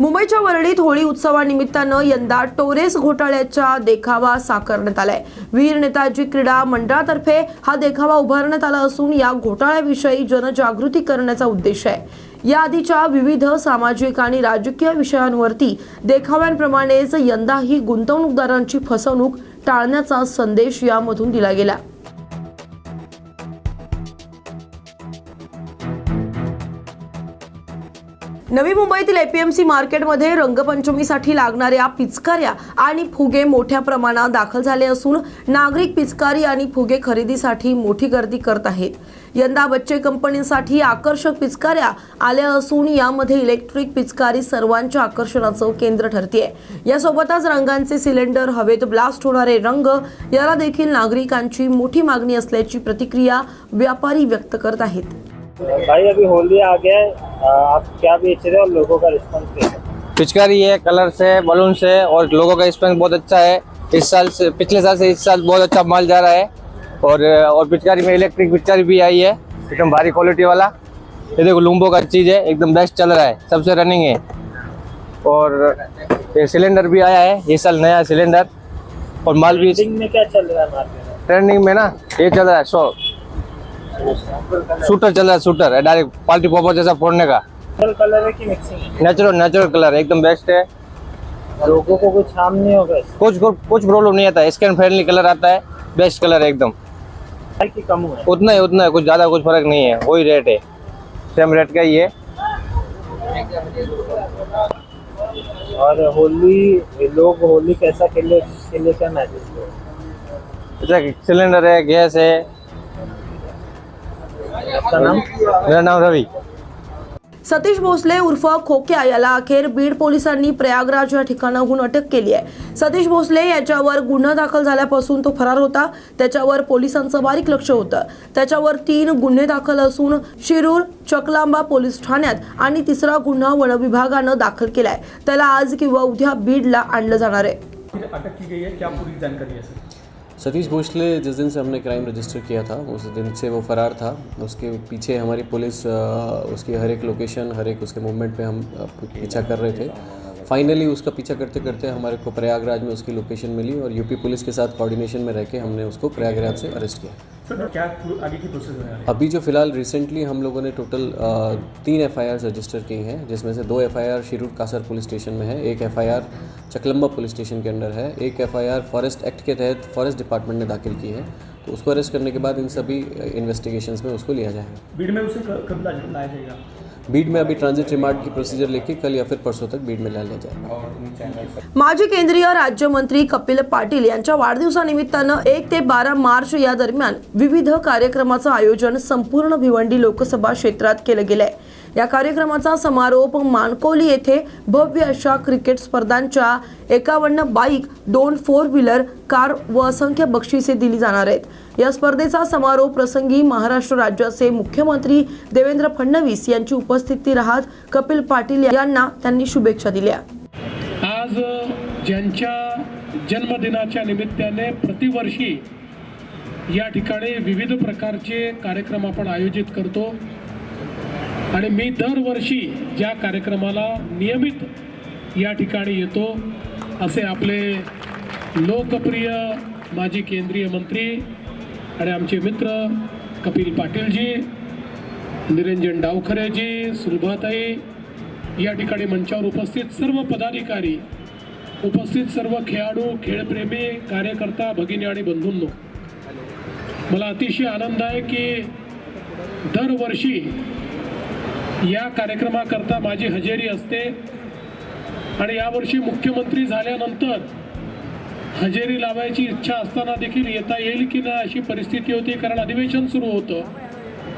मुंबईच्या वरळीत होळी उत्सवानिमित्तानं यंदा टोरेस घोटाळ्याचा देखावा साकारण्यात आलाय. वीर नेताजी क्रीडा मंडळातर्फे हा देखावा उभारण्यात आला असून या घोटाळ्याविषयी जनजागृती करण्याचा उद्देश आहे. या आधीच्या विविध सामाजिक आणि राजकीय विषयांवरती देखाव्यांप्रमाणेच यंदाही गुंतवणूकदारांची फसवणूक टाळण्याचा संदेश यामधून दिला गेला. नवी मुंबईतील एपीएमसी मार्केटमध्ये रंगपंचमीसाठी लागणाऱ्या पिचकाऱ्या आणि फुगे मोठ्या प्रमाणात दाखल झाले असून नागरिक पिचकारी आणि फुगे खरेदीसाठी मोठी गर्दी करत आहेत. यंदा बच्चे कंपनीसाठी आकर्षक पिचकाऱ्या आल्या असून यामध्ये इलेक्ट्रिक पिचकारी सर्वांच्या आकर्षणाचं केंद्र ठरते यासोबतच रंगांचे सिलेंडर हवेत ब्लास्ट होणारे रंग याला देखील नागरिकांची मोठी मागणी असल्याची प्रतिक्रिया व्यापारी व्यक्त करत आहेत. भाई अभी होली आ गया है। आप क्या बेच रहे हो और लोगों का रिस्पॉन्स कैसा? पिचकारी है कलर से बलून से और लोगों का रिस्पॉन्स बहुत अच्छा है। इस साल से पिछले साल से इस साल बहुत अच्छा माल जा रहा है। और और पिचकारी में इलेक्ट्रिक पिचकारी भी आई है एकदम भारी क्वालिटी वाला। ये देखो लुम्बो का चीज़ है एकदम बेस्ट चल रहा है सबसे रनिंग है। और ये सिलेंडर भी आया है ये साल नया सिलेंडर और माल भी में क्या चल रहा है ट्रेंडिंग में ना ये चल रहा है सौ। शूटर चल रहा है शूटर है डायरेक्ट पार्टी पॉपर जैसा फोड़ने का। नेचुरल कलर कि मिक्सिंग नेचुरल नेचुरल कलर एकदम बेस्ट है। लोगों को कुछ हार्म नहीं होगा। कुछ कुछ प्रॉब्लम नहीं आता स्किन फ्रेंडली कलर आता है बेस्ट कलर है एकदम। कम हुआ है। उतना ही उतना है कुछ ज़्यादा कुछ फ़र्क नहीं है वही रेट है। सेम रेट का ही है। और होली लोग होली कैसा खेले लिए क्या मैसेज सिलेंडर है गैस है। आपका नाम? मेरा नाम रवि. सतीश भोसले उर्फ खोक्या याला अखेर बीड पोलिसांनी प्रयागराज या ठिकाणाहून अटक केली आहे. सतीश भोसले याच्यावर गुन्हा दाखल झाल्यापासून तो फरार होता. त्याच्यावर पोलिसांचं बारीक लक्ष होतं. त्याच्यावर तीन गुन्हे दाखल असून शिरूर चकलांबा पोलीस ठाण्यात आणि तिसरा गुन्हा वनविभागानं दाखल केलाय. त्याला आज किंवा उद्या बीडला आणलं जाणार आहे. अटक की गई है? क्या पूरी जानकारी है सर? सतीश भोसले जिस दिन से हमने क्राइम रजिस्टर किया था उस दिन से वो फ़रार था। उसके पीछे हमारी पुलिस उसकी हर एक लोकेशन हर एक उसके मूवमेंट पे हम पीछा कर रहे थे। फाइनली उसका पीछा करते करते हमारे को प्रयागराज में उसकी लोकेशन मिली और यूपी पुलिस के साथ कोऑर्डिनेशन में रह के हमने उसको प्रयागराज से अरेस्ट किया। सर क्या आगे की प्रोसेस है? अभी जो फ़िलहाल रिसेंटली हम लोगों ने टोटल तीन एफआईआर रजिस्टर की हैं जिसमें से दो F Shirur Kasar police station में है एक एफआईआर चकलम्बा पुलिस स्टेशन के अंडर है एक एफ़ फॉरेस्ट एक्ट के तहत फॉरेस्ट डिपार्टमेंट ने दाखिल की है। तो उसको अरेस्ट करने के बाद इन सभी इन्वेस्टिगेशंस में उसको लिया जाएगा। बीड में उसे कब लाया जाएगा? बीड में अभी ट्रांजिट रिमांड की प्रोसीजर लेके कल या फिर परसों तक बीड में ला लिया जाएगा। माजी केंद्रीय राज्यमंत्री कपिल पाटील यांच्या वाढदिवसानिमित्तानं एक ते बारा मार्च या दरम्यान विविध कार्यक्रमाचं आयोजन संपूर्ण भिवंडी लोकसभा क्षेत्रात केलं गेलंय. या कार्यक्रमाचा समारोप मानकोली येथे भव्य अशा क्रिकेट स्पर्धांच्या एकावन्न बाईक दोन फोर व्हीलर कार व असंख्य बक्षिसे दिली जाणार आहेत. या स्पर्धेचा समारोप प्रसंगी महाराष्ट्र राज्याचे मुख्यमंत्री देवेंद्र फडणवीस यांची उपस्थिती राहत कपिल पाटील यांना त्यांनी शुभेच्छा दिल्या. आज ज्यांच्या जन्मदिनाच्या निमित्ताने प्रतिवर्षी या ठिकाणी विविध प्रकारचे कार्यक्रम आपण आयोजित करतो आणि मी दरवर्षी ज्या कार्यक्रमाला नियमित या ठिकाणी येतो असे आपले लोकप्रिय माजी केंद्रीय मंत्री आणि आमचे मित्र कपिल पाटीलजी निरंजन डावखरेजी सुलभाताई या ठिकाणी मंचावर उपस्थित सर्व पदाधिकारी उपस्थित सर्व खेळाडू खेळप्रेमी कार्यकर्ता भगिनी आणि बंधूंनो मला अतिशय आनंद आहे की दरवर्षी या कार्यक्रमाकरता माझी हजेरी असते आणि यावर्षी मुख्यमंत्री झाल्यानंतर हजेरी लावायची इच्छा असताना देखील येता येईल की नाही अशी परिस्थिती होती. कारण अधिवेशन सुरू होतं.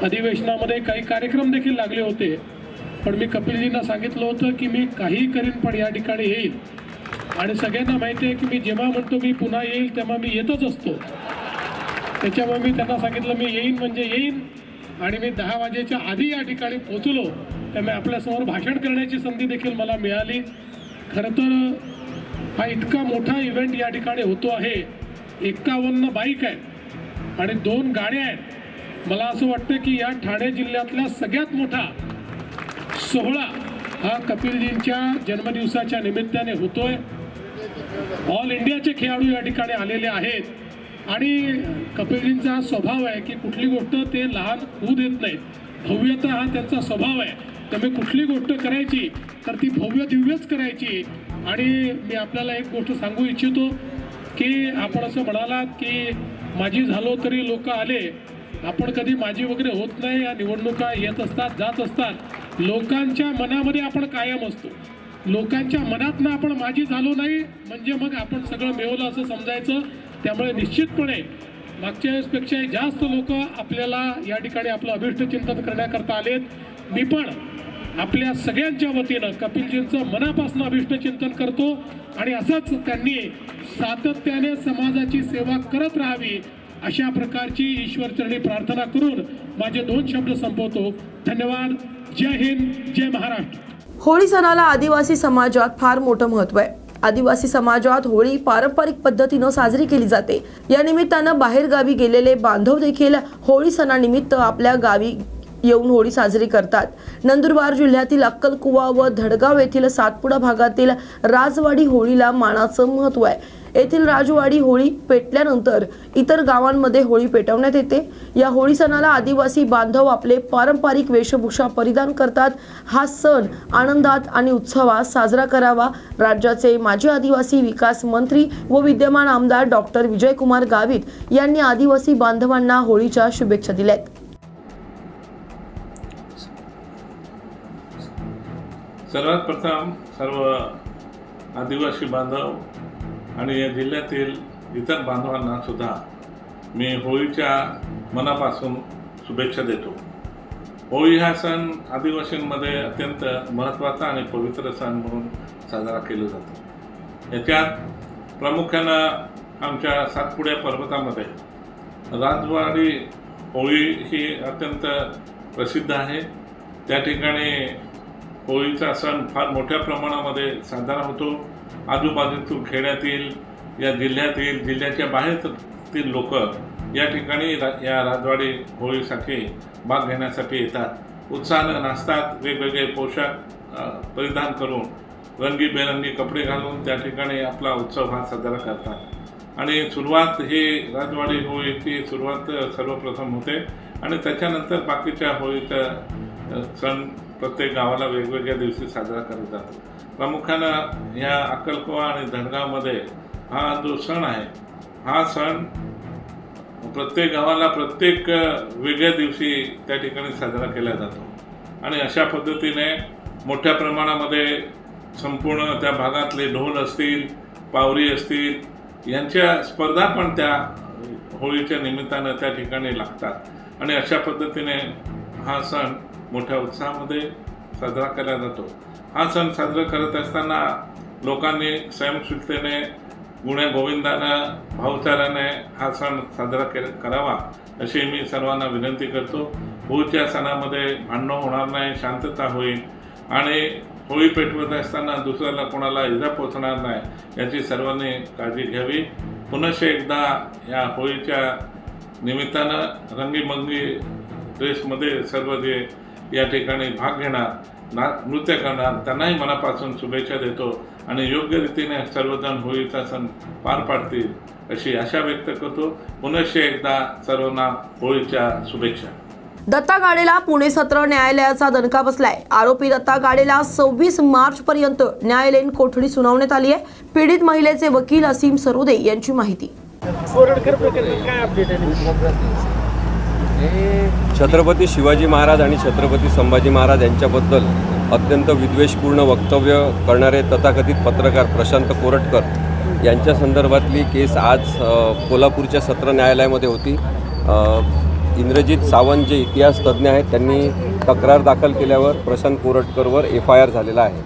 अधिवेशनामध्ये काही कार्यक्रम देखील लागले होते. पण मी कपिलजींना सांगितलं होतं की मी काही करीन पण या ठिकाणी येईल. आणि सगळ्यांना माहिती आहे की मी जेव्हा म्हणतो मी पुन्हा येईल तेव्हा मी येतच असतो. त्याच्यामुळे मी त्यांना सांगितलं मी येईन म्हणजे येईन. आणि मी दहा वाजेच्या आधी या ठिकाणी पोचलो त्यामुळे आपल्यासमोर भाषण करण्याची संधी देखील मला मिळाली. खरं तर हा इतका मोठा इव्हेंट या ठिकाणी होतो आहे. एक्कावन्न बाईक आहेत आणि दोन गाड्या आहेत. मला असं वाटतं की या ठाणे जिल्ह्यातला सगळ्यात मोठा सोहळा हा कपिलजींच्या जन्मदिवसाच्या निमित्ताने होतोय. ऑल इंडियाचे खेळाडू या ठिकाणी आलेले आहेत. आणि कपिलजींचा स्वभाव आहे की कुठली गोष्ट ते लहान होऊ देत नाहीत. भव्यता हा त्यांचा स्वभाव आहे. त्यामुळे कुठली गोष्ट करायची तर ती भव्य दिव्यच करायची. आणि मी आपल्याला एक गोष्ट सांगू इच्छितो की आपण असं म्हणालात की माझी झालो तरी लोक आले. आपण कधी माझी वगैरे होत नाही या निवडणुका येत असतात जात असतात. लोकांच्या मनामध्ये आपण कायम असतो. लोकांच्या मनातनं आपण माझी झालो नाही म्हणजे मग आपण सगळं मिळवलं असं समजायचं. त्यामुळे निश्चितपणे मागच्या वेळेसपेक्षाही जास्त लोक आपल्याला या ठिकाणी आपलं अभिष्ट चिंतन करण्याकरता आलेत. मी पण आपल्या सगळ्यांच्या वतीनं कपिलजींचं मनापासून अभिष्ट चिंतन करतो आणि असंच त्यांनी सातत्याने समाजाची सेवा करत राहावी अशा प्रकारची ईश्वरचरणी प्रार्थना करून माझे दोन शब्द संपवतो. धन्यवाद. जय हिंद. जय महाराष्ट्र. होळी सणाला आदिवासी समाजात फार मोठं महत्त्व आहे. आदिवासी समाजात होळी पारंपरिक पद्धतीनं साजरी केली जाते. या निमित्तानं बाहेरगावी गेलेले बांधव देखील होळी सणानिमित्त आपल्या गावी येऊन होळी साजरी करतात. नंदुरबार जिल्ह्यातील अक्कलकुवा व धडगाव येथील सातपुडा भागातील राजवाडी होळीला मानाचं महत्त्व आहे. येथील राजवाडी होळी पेटल्यानंतर इतर गावांमध्ये होळी पेटवण्यात येते. या होळी सणाला आदिवासी बांधव आपले पारंपरिक वेशभूषा परिधान करतात. हा सण आनंदात आणि उत्सवात साजरा करावा. राज्याचे माजी आदिवासी विकास मंत्री व विद्यमान आमदार डॉक्टर विजयकुमार गावित यांनी आदिवासी बांधवांना होळीच्या शुभेच्छा दिल्या सर्वात प्रथम सर्व आदिवासी बांधव आणि या जिल्ह्यातील इतर बांधवांना सुद्धा मी होळीच्या मनापासून शुभेच्छा देतो. होळी हा सण आदिवासींमध्ये अत्यंत महत्त्वाचा आणि पवित्र सण म्हणून साजरा केला जातो. याच्यात प्रामुख्यानं आमच्या सातपुड्या पर्वतामध्ये राजवाडी होळी ही अत्यंत प्रसिद्ध आहे. त्या ठिकाणी होळीचा सण फार मोठ्या प्रमाणामध्ये साजरा होतो. आजूबाजूतून खेड्यातील या जिल्ह्यातील जिल्ह्याच्या बाहेरतील लोक या ठिकाणी रा या राजवाडी होळीसाठी भाग घेण्यासाठी येतात. उत्साहानं नाचतात वेगवेगळे पोशाख परिधान करून रंगीबेरंगी कपडे घालून त्या ठिकाणी आपला उत्सव हा साजरा करतात. आणि सुरुवात हे राजवाडी होळीची सुरुवात सर्वप्रथम होते आणि त्याच्यानंतर बाकीच्या होळीचा सण प्रत्येक गावाला वेगवेगळ्या दिवशी साजरा केला जातो. प्रामुख्यानं या अक्कलकोवा आणि धनगावमध्ये हा जो सण आहे हा सण प्रत्येक गावाला प्रत्येक वेगळ्या दिवशी त्या ठिकाणी साजरा केला जातो. आणि अशा पद्धतीने मोठ्या प्रमाणामध्ये संपूर्ण त्या भागातले ढोल असतील पावरी असतील यांच्या स्पर्धा पण त्या होळीच्या निमित्तानं त्या ठिकाणी लागतात. आणि अशा पद्धतीने हा सण मोठ्या उत्साहामध्ये साजरा केला जातो. हा सण साजरा करत असताना लोकांनी स्वयंस्फूर्तीने गुण्या गोविंदानं भाऊचाराने हा सण साजरा के करावा अशी मी सर्वांना विनंती करतो. होळीच्या सणामध्ये भांडणं होणार नाही शांतता होईल आणि होळी पेटवत असताना दुसऱ्याला कोणाला इजा पोचणार नाही याची सर्वांनी काळजी घ्यावी. पुनश्च एकदा या होळीच्या निमित्तानं रंगीमंगी ड्रेसमध्ये सर्व जे या ठिकाणी भाग घेणार ना नृत्य करणार त्यांनाही मनापासून शुभेच्छा देतो आणि योग्य रीतीने सर्वजण होळीचा सण पार पाडतील अशी आशा व्यक्त करतो. पुनश्च एकदा सर्वांना होळीच्या शुभेच्छा. दत्ता गाडेला पुणे सत्र न्यायालयाचा दणका बसलाय. आरोपी दत्ता गाडेला सव्वीस मार्च पर्यंत न्यायालयीन कोठडी सुनावण्यात आली आहे. पीडित महिलेचे वकील असीम सरोदे यांची माहिती. छत्रपती शिवाजी महाराज आणि छत्रपती संभाजी महाराज यांच्याबद्दल अत्यंत विद्वेषपूर्ण वक्तव्य करणारे तथाकथित पत्रकार प्रशांत कोरटकर यांच्या संदर्भातली केस आज कोल्हापूरच्या सत्र न्यायालयामध्ये होती. इंद्रजित सावंत जे इतिहास तज्ज्ञ आहेत त्यांनी तक्रार दाखल केल्यावर प्रशांत कोरटकरवर एफ आय आर झालेला आहे.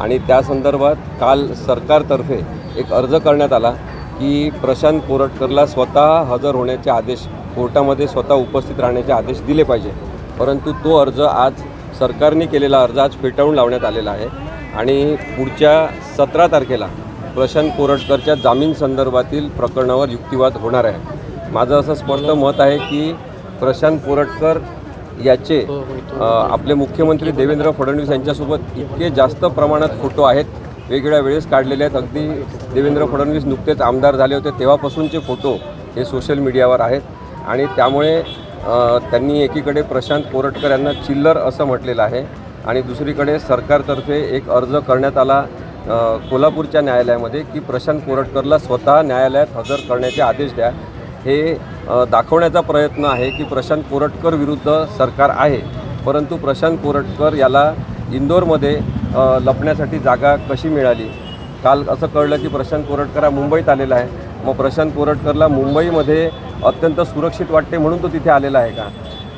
आणि त्या संदर्भात काल सरकारतर्फे एक अर्ज करण्यात आला. की प्रशांत कोरटकरला स्वतः हजर होण्याचे आदेश कोर्टामध्ये स्वतः उपस्थित राहण्याचे आदेश दिले पाहिजे. परंतु तो अर्ज आज सरकारने केलेला अर्ज आज फेटाळून लावण्यात आलेला आहे. आणि पुढच्या सतरा तारखेला प्रशांत कोरटकरच्या जामीन संदर्भातील प्रकरणावर युक्तिवाद होणार आहे. माझं असं स्पष्ट मत आहे की प्रशांत कोरटकर याचे आपले मुख्यमंत्री देवेंद्र फडणवीस यांच्यासोबत इतके जास्त प्रमाणात फोटो आहेत वेगवेगळ्या वेळेस काढलेले आहेत. अगदी देवेंद्र फडणवीस नुकतेच आमदार झाले होते. तेव्हापासूनचे फोटो हे सोशल मीडियावर आहेत. आणि त्यामुळे त्यांनी एकीकडे प्रशांत कोरटकर यांना चिल्लर असं म्हटलेलं आहे. आणि दुसरीकडे सरकारतर्फे एक अर्ज करण्यात आला कोल्हापूरच्या न्यायालयामध्ये की प्रशांत कोरटकरला स्वतः न्यायालयात हजर करण्याचे आदेश द्या. हे दाखवण्याचा प्रयत्न आहे की प्रशांत कोरटकर विरुद्ध सरकार आहे. परंतु प्रशांत कोरटकर याला इंदोरमध्ये लपण्यासाठी जागा कशी मिळाली? काल असं कळलं की प्रशांत कोरटकर हा मुंबईत आलेला आहे. मग प्रशांत कोरटकरला मुंबईमध्ये अत्यंत सुरक्षित वाटते म्हणून तो तिथे आलेला आहे का?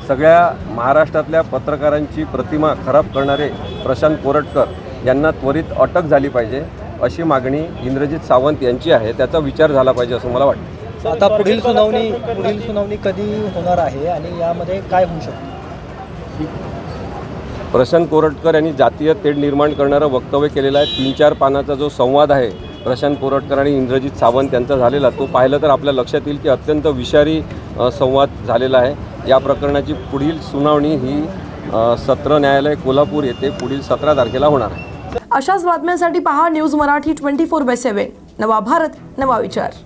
सगळ्या महाराष्ट्रातल्या पत्रकारांची प्रतिमा खराब करणारे प्रशांत कोरटकर यांना त्वरित अटक झाली पाहिजे अशी मागणी इंद्रजित सावंत यांची आहे. त्याचा विचार झाला पाहिजे असं मला वाटतं. आता पुढील सुनावणी पुढील सुनावणी कधी होणार आहे आणि यामध्ये काय होऊ शकतं? प्रशांत कोरटकर यांनी जातीय तेढ निर्माण करणारं वक्तव्य केलेलं आहे. तीन चार पानाचा जो संवाद आहे प्रशांत कोरटकर आणि इंद्रजित सावंत यांचा झालेला तो पाहिलं तर आपल्या लक्षात येईल की अत्यंत विषारी संवाद झालेला आहे. या प्रकरणाची पुढील सुनावणी ही सत्र न्यायालय कोल्हापूर येथे पुढील सतरा तारखेला होणार आहे. अशाच बातम्यांसाठी पहा news Marathi twenty four by seven. नवा भारत नवा विचार.